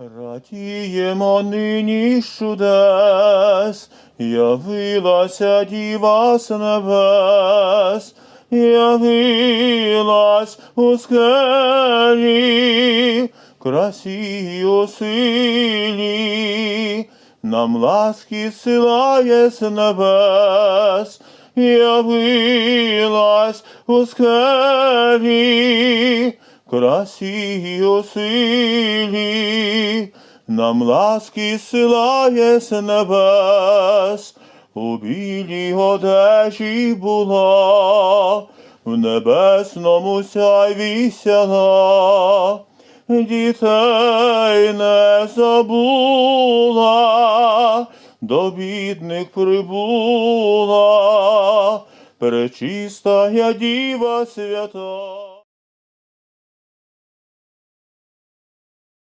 Радіємо нині чудес, явилася діва з небес, явилась у скелі, красі у силі, нам ласки силає з небес, явилась у скелі, красі у силі, нам ласки силає з небес, у білій одежі була, в небесному сяйві сяла, дітей не забула, до бідних прибула, пречиста я діва свята.